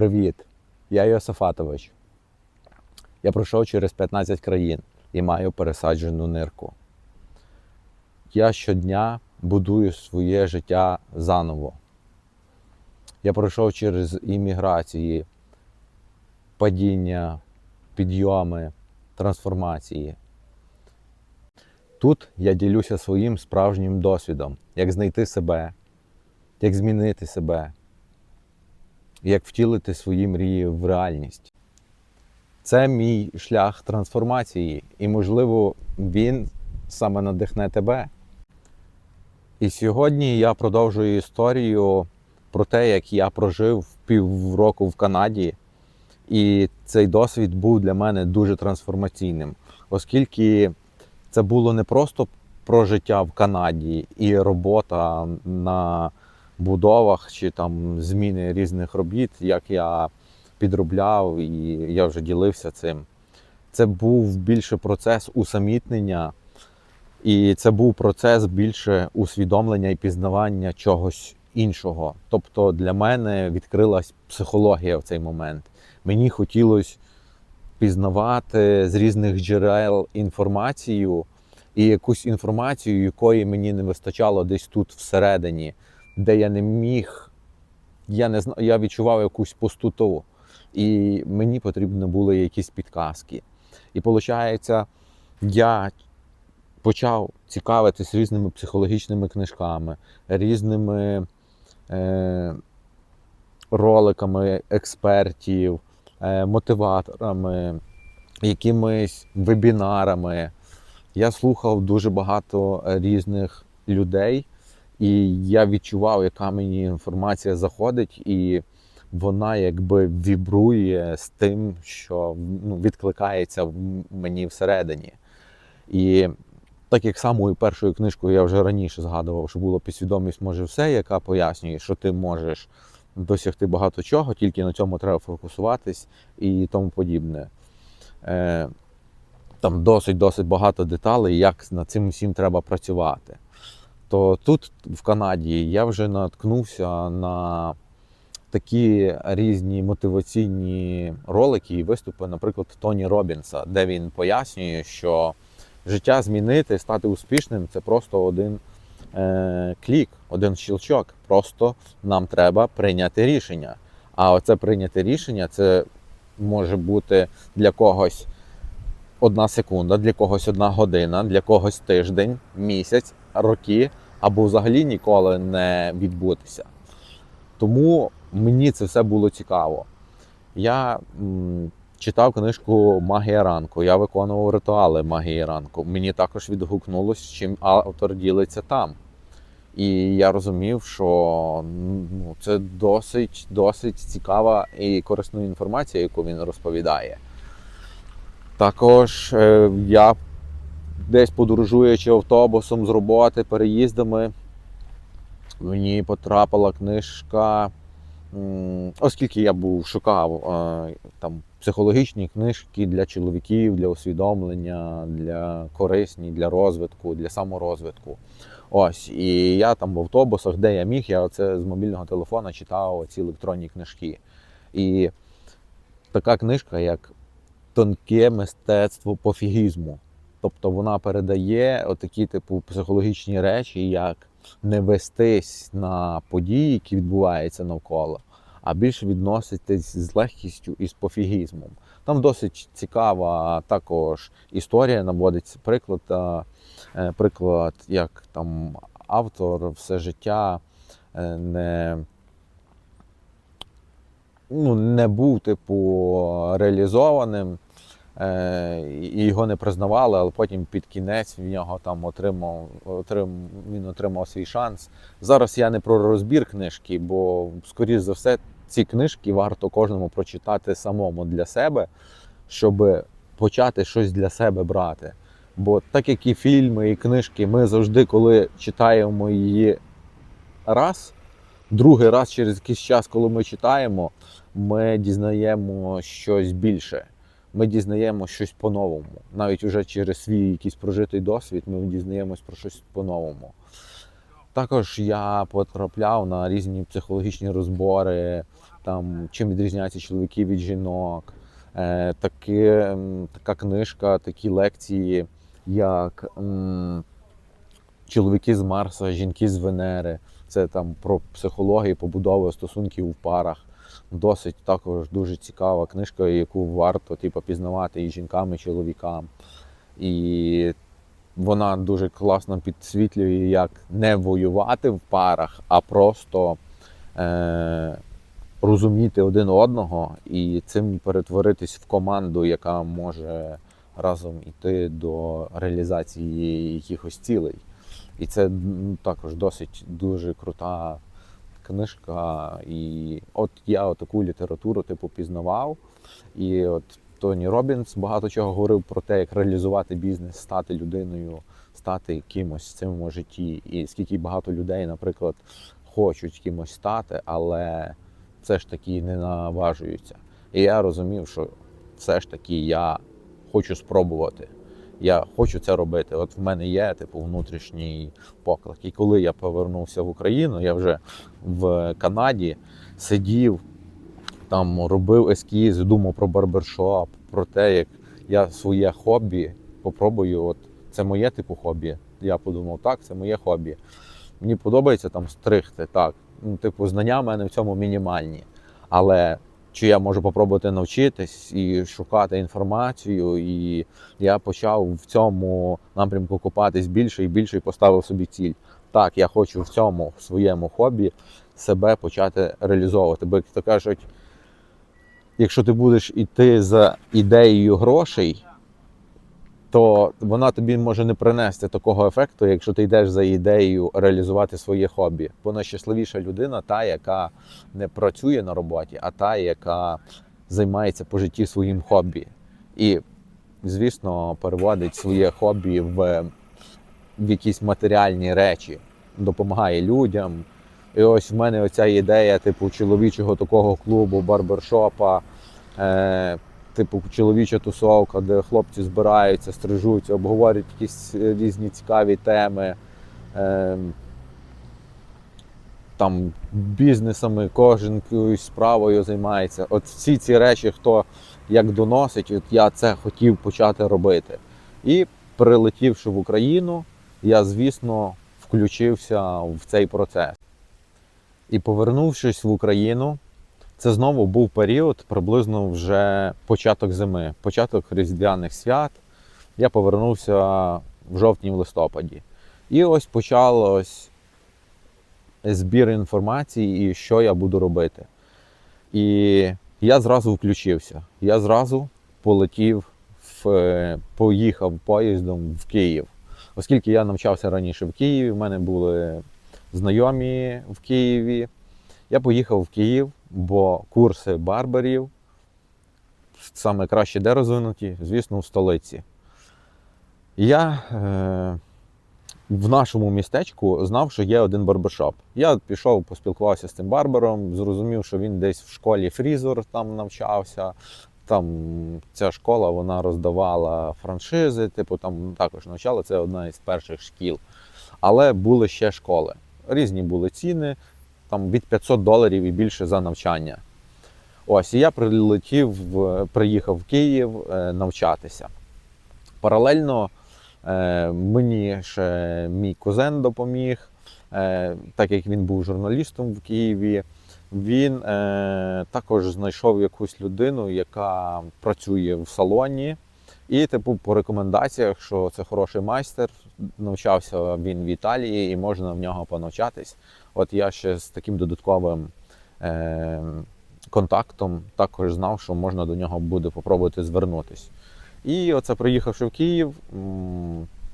Привіт, я Йосифатович. Я пройшов через 15 країн і маю пересаджену нирку. Я щодня будую своє життя заново. Я пройшов через імміграції, падіння, підйоми, трансформації. Тут я ділюся своїм справжнім досвідом, як знайти себе, як змінити себе, як втілити свої мрії в реальність. Це мій шлях трансформації, і, можливо, він саме надихне тебе. І сьогодні я продовжую історію про те, як я прожив півроку в Канаді. І цей досвід був для мене дуже трансформаційним, оскільки це було не просто про життя в Канаді і робота на будовах чи там зміни різних робіт, як я підробляв, і я вже ділився цим. Це був більше процес усамітнення, і це був процес більше усвідомлення і пізнавання чогось іншого. Тобто для мене відкрилась психологія в цей момент. Мені хотілося пізнавати з різних джерел інформацію і якусь інформацію, якої мені не вистачало десь тут всередині, де я не міг, я не знаю, я відчував якусь пустоту, і мені потрібні були якісь підказки. І виходить, я почав цікавитись різними психологічними книжками, різними е, роликами експертів, е, мотиваторами, якимись вебінарами. Я слухав дуже багато різних людей, і я відчував, яка мені інформація заходить, і вона якби вібрує з тим, що ну, відкликається мені всередині. І так як самою першою книжкою я вже раніше згадував, що було підсвідомість може все, яка пояснює, що ти можеш досягти багато чого, тільки на цьому треба фокусуватись і тому подібне. Е, Там досить-досить багато деталей, як над цим всім треба працювати. То тут, в Канаді, я вже наткнувся на такі різні мотиваційні ролики і виступи, наприклад, Тоні Робінса, де він пояснює, що життя змінити, стати успішним це просто один е, клік, один щелчок. Просто нам треба прийняти рішення. А оце прийняти рішення це може бути для когось одна секунда, для когось одна година, для когось тиждень, місяць, роки або взагалі ніколи не відбутися. Тому мені це все було цікаво. Я м, читав книжку Магія ранку, я виконував ритуали магії ранку. Мені також відгукнулося, чим автор ділиться там. І я розумів, що ну, це досить досить цікава і корисна інформація, яку він розповідає. Також е, я десь подорожуючи автобусом з роботи, переїздами, мені потрапила книжка, оскільки я був шукав е, там психологічні книжки для чоловіків, для усвідомлення, для корисні, для розвитку, для саморозвитку. Ось, і я там в автобусах, де я міг, я оце з мобільного телефона читав ці електронні книжки. І така книжка, як Тонке мистецтво пофігізму. Тобто вона передає отакі типу психологічні речі, як не вестись на події, які відбуваються навколо, а більше відноситись з легкістю і з пофігізмом. Там досить цікава також історія, наводиться приклад, е, приклад, як там автор все життя е, не ну, не був типу реалізованим. Е, І його не признавали, але потім під кінець в нього там отримав, отрим, він отримав свій шанс. Зараз я не про розбір книжки, бо, скоріш за все, ці книжки варто кожному прочитати самому для себе, щоб почати щось для себе брати. Бо так як і фільми, і книжки, ми завжди, коли читаємо її раз, другий раз через якийсь час, коли ми читаємо, ми дізнаємо щось більше. Ми дізнаємо щось по-новому. Навіть уже через свій якийсь прожитий досвід ми дізнаємось про щось по-новому. Також я потрапляв на різні психологічні розбори, там, чим відрізняються чоловіки від жінок. Е, таки, така книжка, такі лекції, як м, Чоловіки з Марса, жінки з Венери. Це там про психологію, побудову стосунків у парах. Досить також дуже цікава книжка, яку варто типу, пізнавати і жінкам, і чоловікам. І вона дуже класно підсвітлює, як не воювати в парах, а просто е- розуміти один одного і цим перетворитись в команду, яка може разом йти до реалізації якихось цілей. І це м, також досить дуже крута книжка. І от я таку літературу типу пізнавав. І от Тоні Робінс багато чого говорив про те, як реалізувати бізнес, стати людиною, стати кимось в цьому житті. І скільки багато людей, наприклад, хочуть кимось стати, але все ж таки не наважуються. І я розумів, що все ж таки я хочу спробувати. Я хочу це робити. От в мене є типу внутрішній поклик. І коли я повернувся в Україну, я вже в Канаді сидів, там робив ескіз, думав про барбершоп, про те, як я своє хобі попробую. От це моє типу хобі. Я подумав, так, це моє хобі. Мені подобається там стригти. Так, ну, типу, знання в мене в цьому мінімальні. Але чи я можу попробувати навчитись і шукати інформацію, і я почав в цьому напрямку купатись більше і більше і поставив собі ціль. Так, я хочу в цьому в своєму хобі себе почати реалізовувати. Бо як то кажуть, якщо ти будеш іти за ідеєю грошей, то вона тобі може не принести такого ефекту, якщо ти йдеш за ідеєю реалізувати своє хобі. Бо найщасливіша людина та, яка не працює на роботі, а та, яка займається по житті своїм хобі. І, звісно, переводить своє хобі в, в якісь матеріальні речі, допомагає людям. І ось в мене оця ідея, типу, чоловічого такого клубу, барбершопа. Е, типу чоловіча тусовка, де хлопці збираються, стрижуться, обговорюють якісь е, різні цікаві теми. Е, там бізнесами, кожен якоюсь справою займається. От всі ці речі, хто як доносить, от я це хотів почати робити. І прилетівши в Україну, я, звісно, включився в цей процес. І повернувшись в Україну, це знову був період, приблизно вже початок зими, початок різдвяних свят. Я повернувся в жовтні в листопаді. І ось почалось збір інформації і що я буду робити. І я зразу включився. Я зразу полетів, в, поїхав поїздом в Київ. Оскільки я навчався раніше в Києві, в мене були знайомі в Києві. Я поїхав в Київ, бо курси барберів саме краще де розвинуті, звісно, в столиці. Я е, в нашому містечку знав, що є один барбершоп. Я пішов, поспілкувався з цим барбером, зрозумів, що він десь в школі фрізор там навчався. Там ця школа вона роздавала франшизи, типу там також навчала. Це одна із перших шкіл. Але були ще школи. Різні були ціни там від 500 доларів і більше за навчання. Ось, і я прилетів, приїхав в Київ е, навчатися. Паралельно е, мені ще мій кузен допоміг, е, так як він був журналістом в Києві. Він е, також знайшов якусь людину, яка працює в салоні. І, типу, по рекомендаціях, що це хороший майстер, навчався він в Італії і можна в нього понавчатись. От я ще з таким додатковим е, контактом також знав, що можна до нього буде попробувати звернутись. І оце приїхавши в Київ,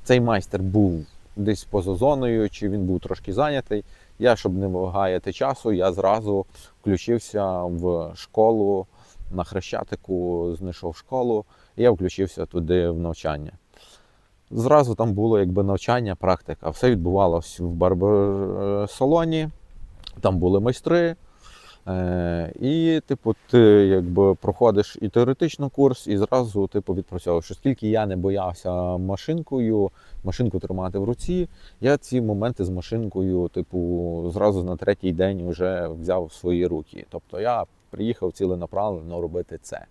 цей майстер був десь поза зоною, чи він був трошки зайнятий. Я, щоб не гаяти часу, я зразу включився в школу на Хрещатику, знайшов школу, і я включився туди в навчання. Зразу там було якби навчання, практика. Все відбувалося в барбер-салоні, там були майстри. Е, і, типу, ти якби проходиш і теоретично курс, і зразу типу, відпрацьовуєш. Оскільки я не боявся машинкою, машинку тримати в руці, я ці моменти з машинкою, типу, зразу на третій день вже взяв в свої руки. Тобто я приїхав ціленаправленно робити це.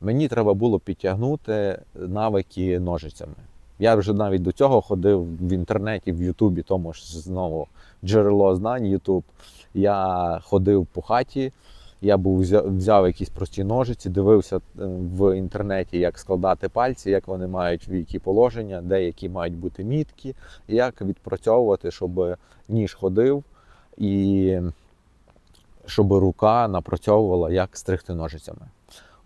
Мені треба було підтягнути навики ножицями. Я вже навіть до цього ходив в інтернеті, в Ютубі, тому ж знову джерело знань Ютуб. Я ходив по хаті, я був взяв, якісь прості ножиці, дивився е, в інтернеті, як складати пальці, як вони мають в які положення, де які мають бути мітки, як відпрацьовувати, щоб ніж ходив і щоб рука напрацьовувала, як стригти ножицями.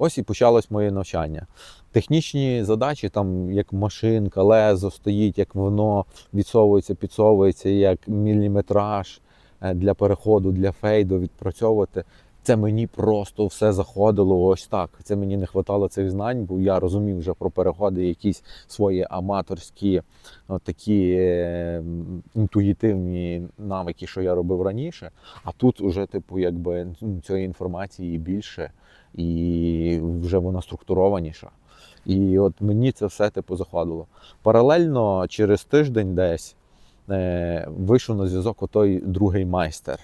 Ось і почалось моє навчання. Технічні задачі, там як машинка, лезо стоїть, як воно відсовується, підсовується, як міліметраж е, для переходу, для фейду відпрацьовувати. Це мені просто все заходило ось так. Це мені не вистачало цих знань, бо я розумів вже про переходи, якісь свої аматорські от такі е, інтуїтивні навики, що я робив раніше. А тут уже, типу, якби цієї інформації більше, і вже вона структурованіша. І от мені це все типу заходило. Паралельно через тиждень десь е, вийшов на зв'язок отой другий майстер,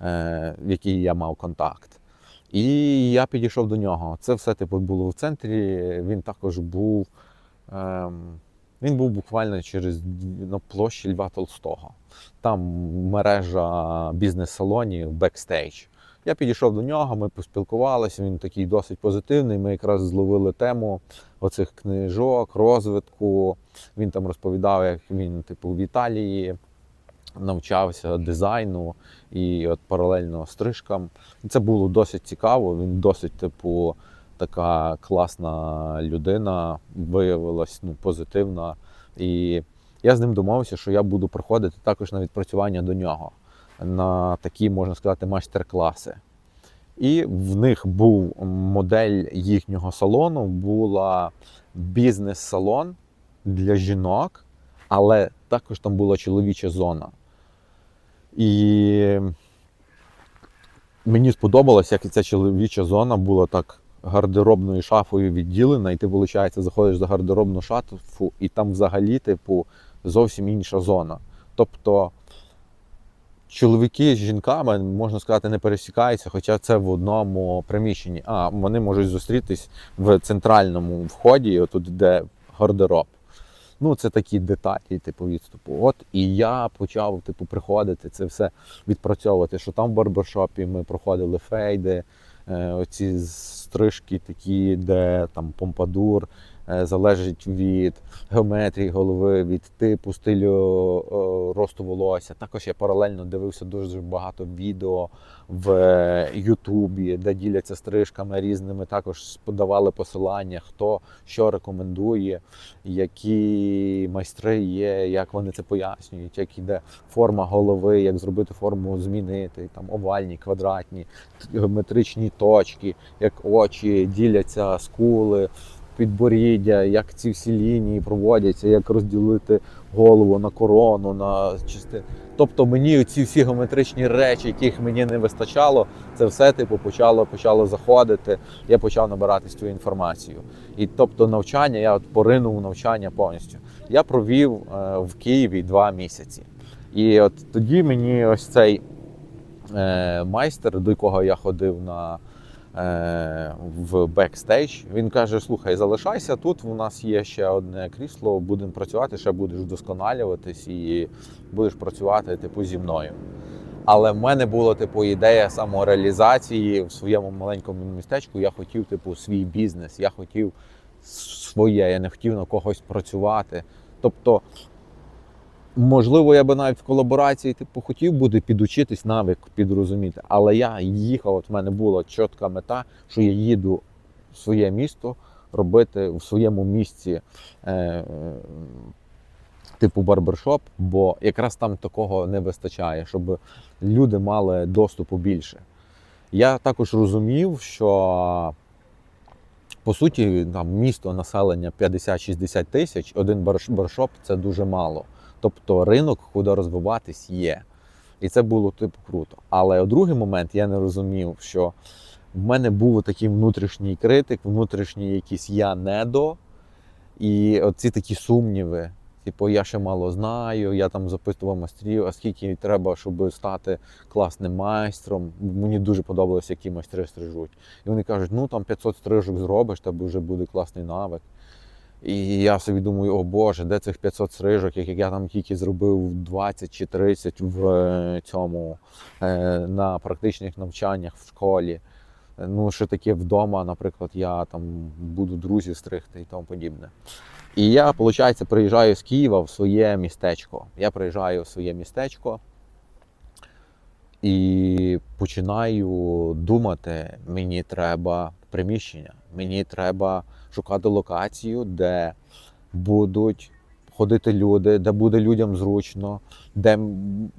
е, в який я мав контакт. І я підійшов до нього. Це все типу було в центрі. Він також був. Е, він був буквально через на площі Льва Толстого. Там мережа бізнес-салонів бекстейдж. Я підійшов до нього, ми поспілкувалися. Він такий досить позитивний. Ми якраз зловили тему оцих книжок, розвитку. Він там розповідав, як він, типу, в Італії навчався дизайну і от паралельно стрижкам. Це було досить цікаво. Він досить, типу, така класна людина, виявилась ну, позитивна. І я з ним домовився, що я буду приходити також на відпрацювання до нього на такі, можна сказати, майстер-класи. І в них був модель їхнього салону, була бізнес-салон для жінок, але також там була чоловіча зона. І мені сподобалось, як ця чоловіча зона була так гардеробною шафою відділена, і ти, виходить, заходиш за гардеробну шафу, і там взагалі, типу, зовсім інша зона. Тобто чоловіки з жінками, можна сказати, не пересікаються, хоча це в одному приміщенні. А вони можуть зустрітись в центральному вході, отут де гардероб. Ну, це такі деталі, типу, відступу. От і я почав, типу, приходити це все відпрацьовувати. Що там в барбершопі ми проходили фейди, е, оці стрижки такі, де там помпадур, залежить від геометрії голови, від типу стилю росту волосся. Також я паралельно дивився дуже багато відео в Ютубі, де діляться стрижками різними. Також подавали посилання, хто що рекомендує, які майстри є, як вони це пояснюють, як іде форма голови, як зробити форму змінити, там овальні, квадратні, геометричні точки, як очі діляться скули підборіддя, як ці всі лінії проводяться, як розділити голову на корону, на частини. Тобто мені ці всі геометричні речі, яких мені не вистачало, це все типу почало почало заходити. Я почав набиратись цю інформацію. І тобто навчання, я от поринув навчання повністю. Я провів е, в Києві два місяці. І от тоді мені ось цей е, майстер, до якого я ходив на в бекстейдж. Він каже: Слухай, залишайся тут. У нас є ще одне крісло, будемо працювати, ще будеш вдосконалюватись і будеш працювати типу зі мною. Але в мене була типу ідея самореалізації в своєму маленькому містечку. Я хотів, типу, свій бізнес, я хотів своє, я не хотів на когось працювати. Тобто Можливо, я би навіть в колаборації типу хотів буде підучитись навик, підрозуміти. Але я їхав, от в мене була чітка мета, що я їду в своє місто робити в своєму місці е, типу барбершоп, бо якраз там такого не вистачає, щоб люди мали доступу більше. Я також розумів, що по суті там місто населення 50-60 тисяч, один барбершоп – це дуже мало. Тобто ринок, куди розвиватись, є. І це було типу круто. Але другий момент я не розумів, що в мене був такий внутрішній критик, внутрішній якийсь я недо. І оці такі сумніви. Типу, я ще мало знаю, я там запитував майстрів, а скільки треба, щоб стати класним майстром. Мені дуже подобалося, які майстри стрижуть. І вони кажуть, ну там 500 стрижок зробиш, тебе вже буде класний навик. І я собі думаю, о Боже, де цих 500 стрижок, як я там тільки зробив 20 чи 30 в е, цьому е, на практичних навчаннях в школі. Ну, що таке вдома, наприклад, я там буду друзів стригти і тому подібне. І я, виходить, приїжджаю з Києва в своє містечко. Я приїжджаю в своє містечко і починаю думати: мені треба приміщення, мені треба шукати локацію, де будуть ходити люди, де буде людям зручно, де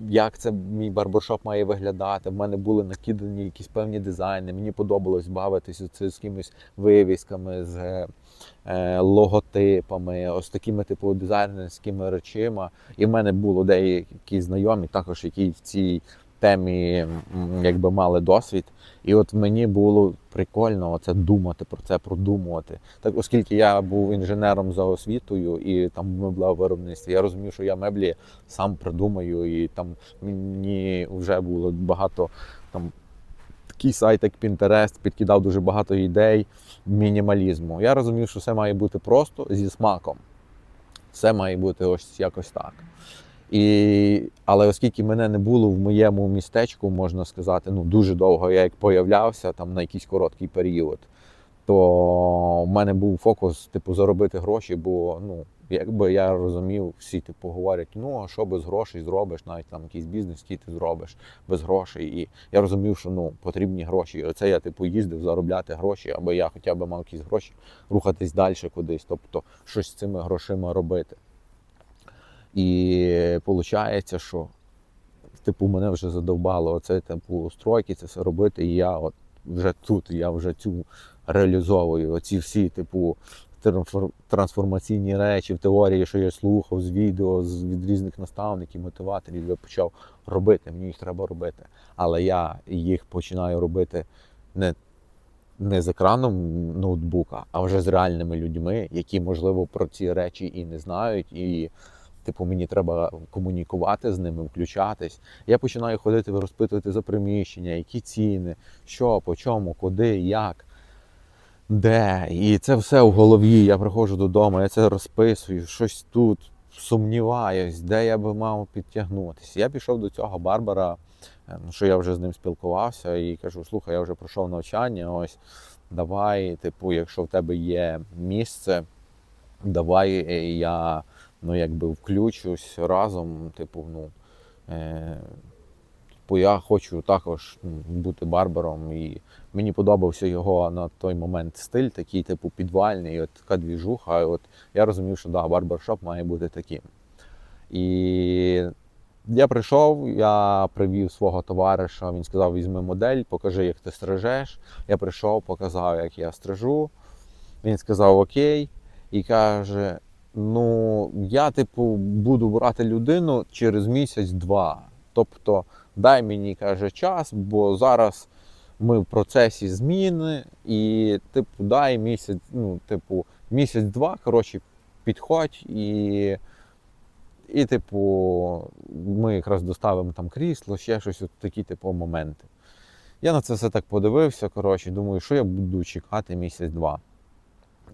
як це мій барбершоп має виглядати. В мене були накидані якісь певні дизайни. Мені подобалось бавитися з якимись вивісками, з е, е, логотипами, ось такими типу дизайнерськими речима. І в мене було деякі знайомі, також які в цій темі якби мали досвід. І от мені було прикольно оце думати про це, продумувати. Так, оскільки я був інженером за освітою і там мебла виробництві, я розумів, що я меблі сам придумаю, і там мені вже було багато там. Такий сайт, як Pinterest, підкидав дуже багато ідей мінімалізму. Я розумів, що все має бути просто зі смаком. Все має бути ось якось так. І, але оскільки мене не було в моєму містечку, можна сказати, ну дуже довго я як появлявся там на якийсь короткий період, то в мене був фокус, типу, заробити гроші, бо ну, якби я розумів, всі типу говорять, ну а що без грошей зробиш, навіть там якийсь бізнес, який ти зробиш без грошей. І я розумів, що ну потрібні гроші. І оце я типу їздив заробляти гроші, аби я хоча б мав якісь гроші рухатись далі кудись, тобто щось з цими грошима робити. І виходить, що типу, мене вже задовбало оце типу стройки, це все робити. І я от вже тут, я вже цю реалізовую. Оці всі, типу, трансформаційні речі в теорії, що я слухав з відео, з від різних наставників, мотиваторів, я почав робити. Мені їх треба робити. Але я їх починаю робити не, не з екраном ноутбука, а вже з реальними людьми, які, можливо, про ці речі і не знають. І Типу, мені треба комунікувати з ними, включатись. Я починаю ходити, розпитувати за приміщення, які ціни, що, по чому, куди, як, де. І це все в голові. Я приходжу додому, я це розписую, щось тут сумніваюсь, де я би мав підтягнутися. Я пішов до цього Барбара, е, ну, що я вже з ним спілкувався, і кажу: слухай, я вже пройшов навчання. Ось давай, типу, якщо в тебе є місце, давай е, я ну, якби включусь разом. Типу, ну, е, бо я хочу також ну, бути барбером. І мені подобався його на той момент стиль, такий, типу, підвальний, от така двіжуха. От я розумів, що да, барбершоп має бути таким. І я прийшов, я привів свого товариша, він сказав: візьми модель, покажи, як ти стрижеш. Я прийшов, показав, як я стрижу. Він сказав окей, і каже: ну, я, типу, буду брати людину через місяць-два. Тобто, дай мені каже час, бо зараз ми в процесі зміни, і, типу, дай місяць, ну, типу, місяць-два, коротше, підходь і. І, типу, ми якраз доставимо там крісло, ще щось, от такі типу моменти. Я на це все так подивився, коротше, думаю, що я буду чекати місяць-два.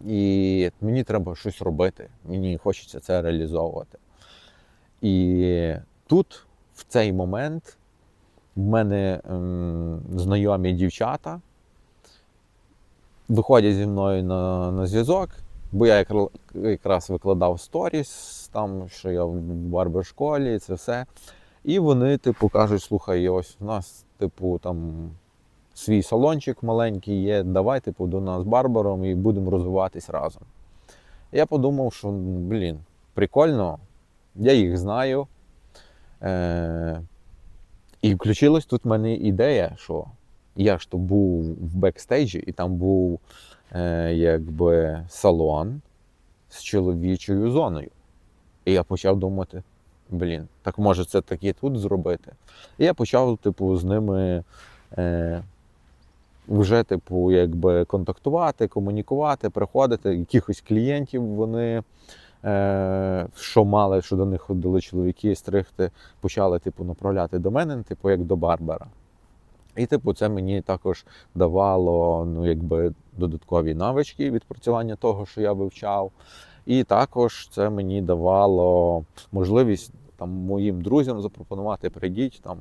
І мені треба щось робити, мені хочеться це реалізовувати. І тут, в цей момент, в мене ем, знайомі дівчата виходять зі мною на, на зв'язок, бо я якраз викладав сторіс, там, що я в барбершколі, це все. І вони, типу, кажуть: слухай, ось у нас, типу, там свій салончик маленький є, давай, типу, до нас з барбером і будемо розвиватись разом. Я подумав, що, блін, прикольно, я їх знаю. Е- і включилась тут в мене ідея, що я ж то був в бекстейджі, і там був е, якби салон з чоловічою зоною. І я почав думати: блін, так може це так і тут зробити. І я почав, типу, з ними е, вже, типу, якби контактувати, комунікувати, приходити. Якихось клієнтів вони, е, що мали, що до них ходили чоловіки, стригти, почали, типу, направляти до мене, типу, як до Барбера. І, типу, це мені також давало ну, якби, додаткові навички відпрацювання того, що я вивчав. І також це мені давало можливість там, моїм друзям запропонувати, прийдіть там,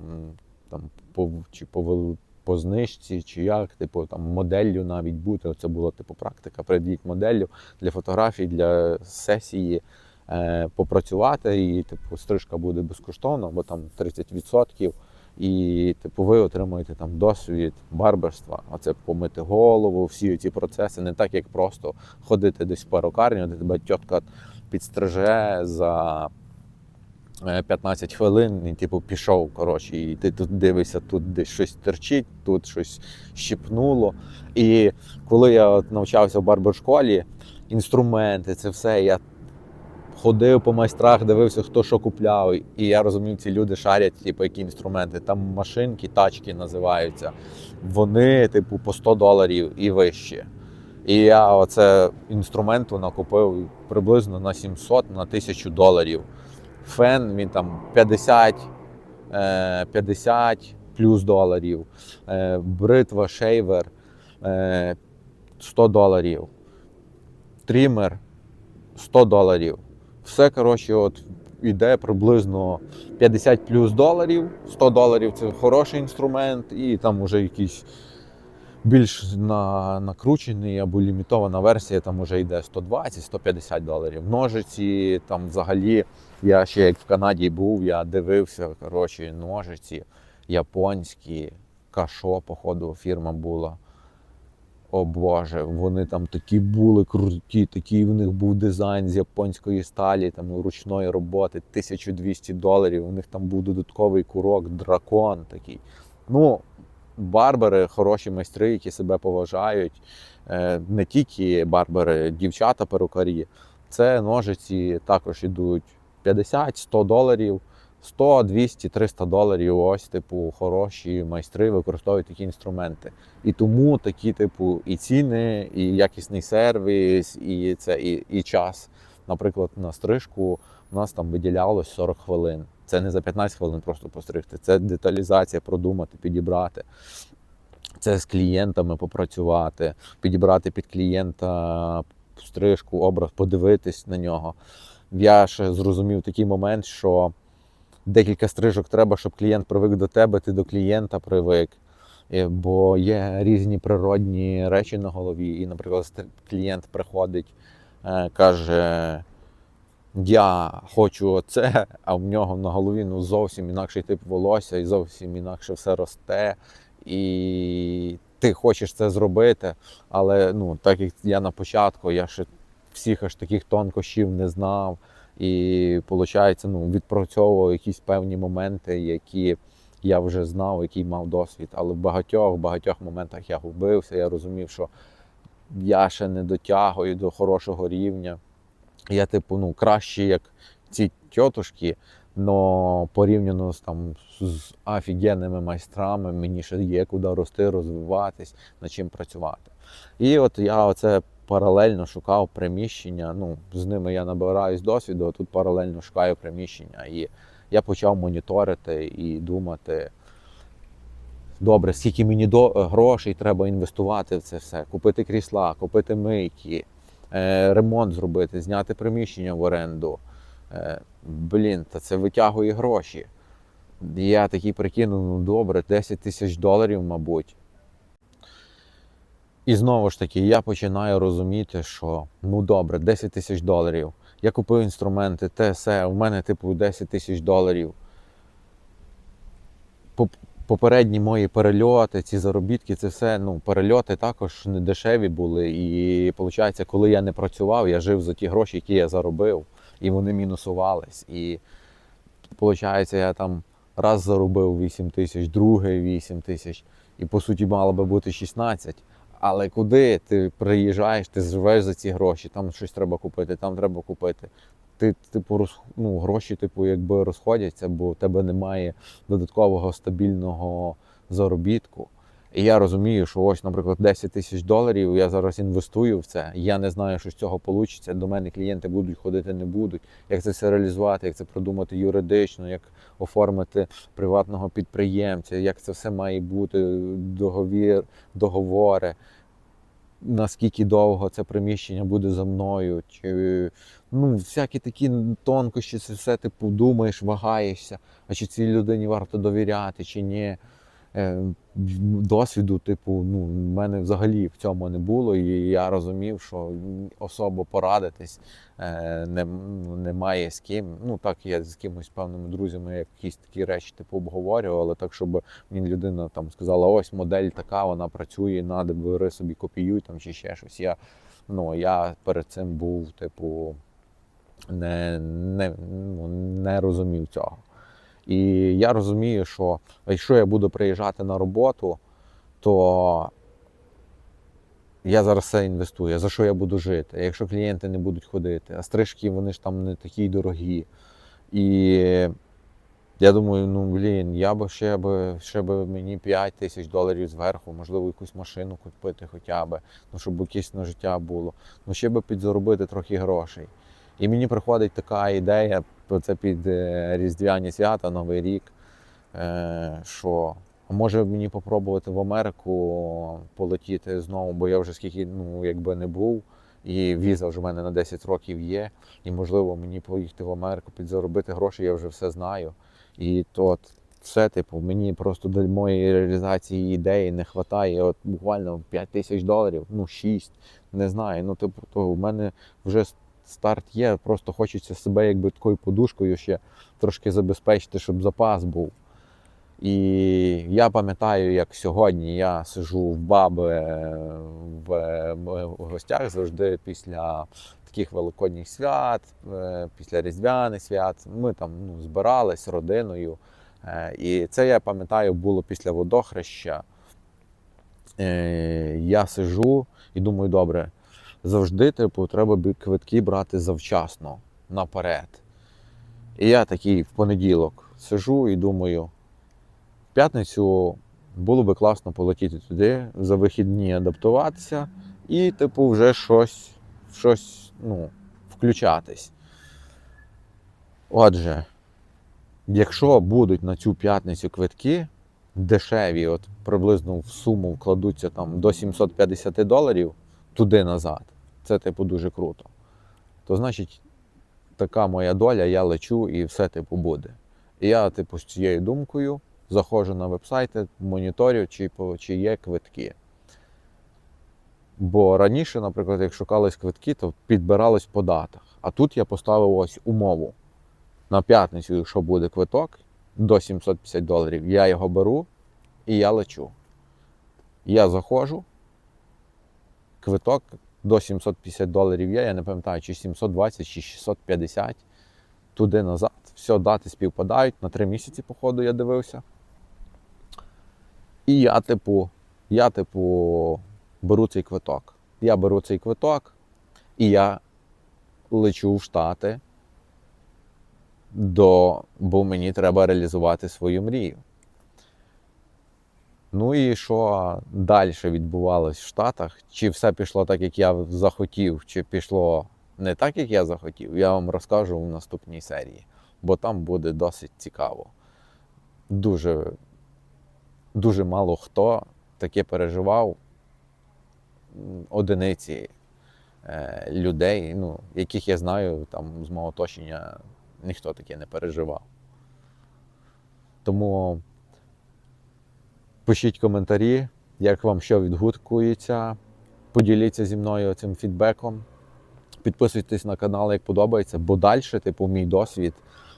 там по, чи по, вел- по знижці, чи як, типу, там, моделлю навіть бути. Це була типу практика. Прийдіть моделлю для фотографій, для сесії. Е, попрацювати, і типу стрижка буде безкоштовно, бо там 30%. І типу, ви отримуєте там досвід барберства, оце помити голову, всі ці процеси, не так як просто ходити десь в перукарню, де тебе тітка підстриже за 15 хвилин, і типу пішов. Коротше, і ти тут дивишся, тут десь щось терчить, тут щось щипнуло. І коли я от навчався в барбершколі, інструменти, це все, я ходив по майстрах, дивився, хто що купляв. І я розумів, ці люди шарять, типу, які інструменти. Там машинки, тачки називаються. Вони, типу, по 100 доларів і вище. І я оце інструменту накупив приблизно на 700 на 1000 доларів. Фен він там 50, е, 50 плюс доларів. Е, бритва, шейвер е, 100 доларів. Трімер 100 доларів. Все, коротше, от іде приблизно 50 плюс доларів. 100 доларів це хороший інструмент, і там вже якийсь більш на, накручений або лімітована версія, там вже йде 120-150 доларів. Ножиці, там взагалі, я ще як в Канаді був, я дивився, коротше, ножиці японські, кашо, походу, фірма була. О Боже, вони там такі були круті, такий в них був дизайн з японської сталі, там ручної роботи, 1200 доларів. У них там був додатковий курок, дракон такий. Ну, барбери, хороші майстри, які себе поважають. Е, Не тільки барбери, дівчата перукарі. Це ножиці також ідуть 50-100 доларів. 100, 200, 300 доларів. Ось, типу, хороші майстри використовують такі інструменти. І тому такі, типу, і ціни, і якісний сервіс, і це і, і час. Наприклад, на стрижку у нас там виділялось 40 хвилин. Це не за 15 хвилин просто постригти. Це деталізація, продумати, підібрати. Це з клієнтами попрацювати, підібрати під клієнта стрижку, образ, подивитись на нього. Я ще зрозумів такий момент, що декілька стрижок треба, щоб клієнт привик до тебе, ти до клієнта привик. Бо є різні природні речі на голові. І, наприклад, клієнт приходить, е, каже: Я хочу оце, а в нього на голові ну, зовсім інакший тип волосся, і зовсім інакше все росте. І ти хочеш це зробити, але ну, так як я на початку, я ще всіх аж таких тонкощів не знав. І виходить, ну, відпрацьовував якісь певні моменти, які я вже знав, який мав досвід. Але в багатьох багатьох моментах я губився. Я розумів, що я ще не дотягую до хорошого рівня. Я, типу, ну, краще, як ці тьотушки, але порівняно з там з офігенними майстрами, мені ще є куди рости, розвиватись, над чим працювати. І от я оце паралельно шукав приміщення. Ну, з ними я набираюсь досвіду, а тут паралельно шукаю приміщення. І я почав моніторити і думати. Добре, скільки мені до грошей треба інвестувати в це все, купити крісла, купити мийки, ремонт зробити, зняти приміщення в оренду. Е, блін, та це витягує гроші. Я такий прикинув, ну добре, 10 тисяч доларів, мабуть. І знову ж таки, я починаю розуміти, що ну добре, 10 тисяч доларів. Я купив інструменти, те все, у мене типу 10 тисяч доларів. Поп- Попередні мої перельоти, ці заробітки, це все. Ну, перельоти також не дешеві були. І виходить, коли я не працював, я жив за ті гроші, які я заробив, і вони мінусувались. І виходить, я там раз заробив 8 тисяч, другий 8 тисяч, і по суті мало би бути 16. Але куди ти приїжджаєш, ти живеш за ці гроші, там щось треба купити, там треба купити. Ти, типу, ну, гроші, типу, якби розходяться, бо в тебе немає додаткового стабільного заробітку. І я розумію, що ось, наприклад, 10 тисяч доларів я зараз інвестую в це. Я не знаю, що з цього вийде. До мене клієнти будуть ходити, не будуть. Як це все реалізувати, як це продумати юридично, як оформити приватного підприємця, як це все має бути, договір, договори. Наскільки довго це приміщення буде за мною, чи ну, всякі такі тонкощі, це все типу думаєш, вагаєшся, а чи цій людині варто довіряти, чи ні. Е, Досвіду, типу, ну, в мене взагалі в цьому не було, і я розумів, що особо порадитись е, не, немає з ким. Ну так, я з кимось певними друзями якісь такі речі типу обговорював, але так, щоб мені людина там сказала, ось модель така, вона працює, надо бери собі копіюй там чи ще щось. Я, ну, я перед цим був, типу, не, не, ну, не розумів цього. І я розумію, що якщо я буду приїжджати на роботу, то я зараз все інвестую. За що я буду жити? Якщо клієнти не будуть ходити, а стрижки вони ж там не такі дорогі. І я думаю, ну блін, я би ще би ще би мені 5 тисяч доларів зверху, можливо, якусь машину купити хоча б, ну щоб якесь на життя було. Ну ще би підзаробити трохи грошей. І мені приходить така ідея, це під е, Різдвяні свята, Новий рік, е, що може мені попробувати в Америку полетіти знову, бо я вже скільки ну, якби не був, і віза вже в мене на 10 років є. І можливо мені поїхати в Америку, підзаробити гроші, я вже все знаю. І то все, типу, мені просто до моєї реалізації ідеї не вистачає. От буквально 5 тисяч доларів, ну 6, не знаю. Ну, типу, то в мене вже старт є, просто хочеться себе якби такою подушкою ще трошки забезпечити, щоб запас був. І я пам'ятаю, як сьогодні я сижу в баби в гостях завжди після таких великодніх свят, е, після різдвяних свят. Ми там ну, збирались родиною. Е, і це я пам'ятаю було після водохреща. Е, я сижу і думаю, добре завжди типу, треба квитки брати завчасно наперед. І я такий в понеділок сижу і думаю, в п'ятницю було би класно полетіти туди, за вихідні адаптуватися і, типу, вже щось щось ну, включатись. Отже, якщо будуть на цю п'ятницю квитки дешеві, от приблизно в суму вкладуться там до 750 доларів туди назад, це, типу, дуже круто. То значить, така моя доля, я лечу і все, типу, буде. І я, типу, з цією думкою заходжу на вебсайти, моніторю, чи, чи є квитки. Бо раніше, наприклад, як шукались квитки, то підбирались по датах. А тут я поставив ось умову. На п'ятницю, якщо буде квиток до 750 доларів, я його беру і я лечу. Я заходжу, квиток до 750 доларів є, я не пам'ятаю, чи 720, чи 650 туди назад. Все, дати співпадають. На три місяці, походу, я дивився. І я, типу, я, типу, беру цей квиток. Я беру цей квиток і я лечу в Штати, до, бо мені треба реалізувати свою мрію. Ну і що далі відбувалось в Штатах? Чи все пішло так, як я захотів, чи пішло не так, як я захотів, я вам розкажу в наступній серії, бо там буде досить цікаво. Дуже, Дуже мало хто таке переживав одиниці е, людей, ну, яких я знаю там з мого оточення, ніхто таке не переживав. Тому. Пишіть коментарі, як вам що відгукується. Поділіться зі мною цим фідбеком. Підписуйтесь на канал, як подобається, бо далі, типу, мій досвід,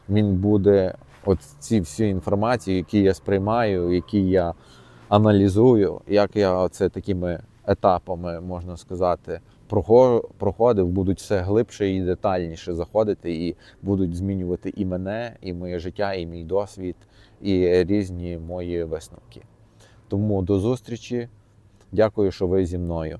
він буде от ці всі інформації, які я сприймаю, які я аналізую, як я це такими етапами, можна сказати, проходив, будуть все глибше і детальніше заходити, і будуть змінювати і мене, і моє життя, і мій досвід, і різні мої висновки. Тому до зустрічі. Дякую, що ви зі мною.